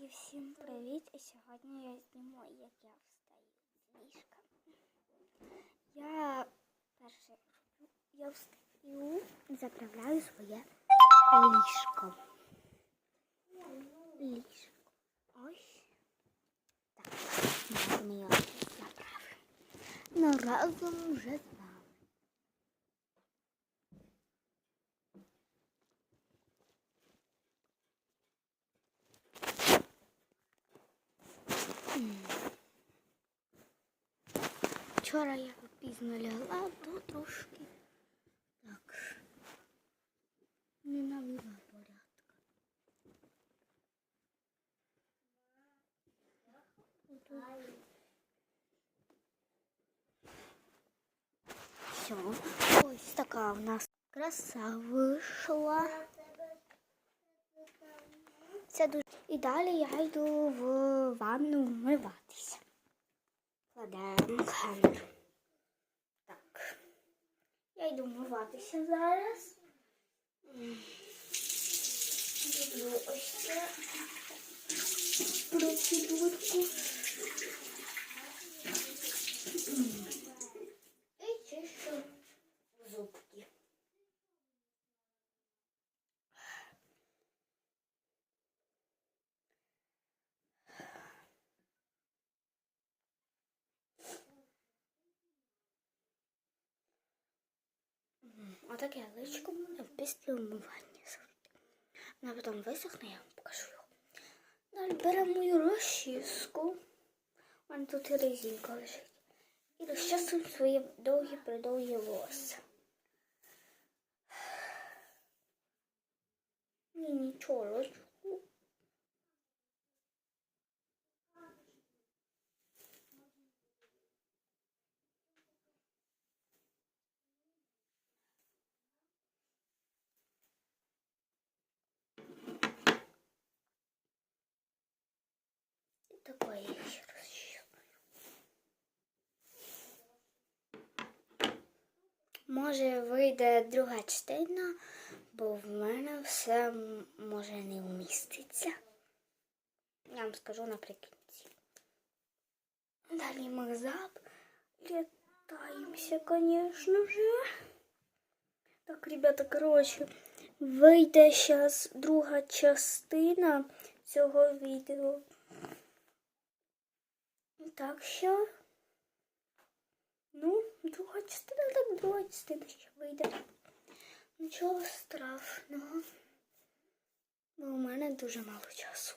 І всім привіт! І сьогодні я зніму, як я встаю з ліжка. Я перше роблю, я встаю, заправляю своє ліжко. Ліжко. Ось. Так, ми його заправимо. Ну, разом вже з вами. Вчора я пізно лягла, то трошки так не навела порядка. Все, ось така у нас краса вийшла. Це дуже. І далі я йду в ванну вмиватися. Кладемо камеру. Йду вмиватися зараз. Люблю ось це процедурку. Отаке личко буде після умивання. Вона потім висохне, я вам покажу його. Далі беремо мою розчіску. У тут і резинка лежить. І розчасуємо свої довгі придовгі волосся. Ні, нічого, ручку. Такое я ще розчісую. Може вийде друга частина, бо в мене все може не вміститься. Я вам скажу наприкінці. Далі ми заплітаємося, звісно же. Так, ребята, коротше, вийде зараз друга частина цього відео. Так що, ну, друга частина, так друга частина ще вийде. Нічого страшного. Бо у мене дуже мало часу.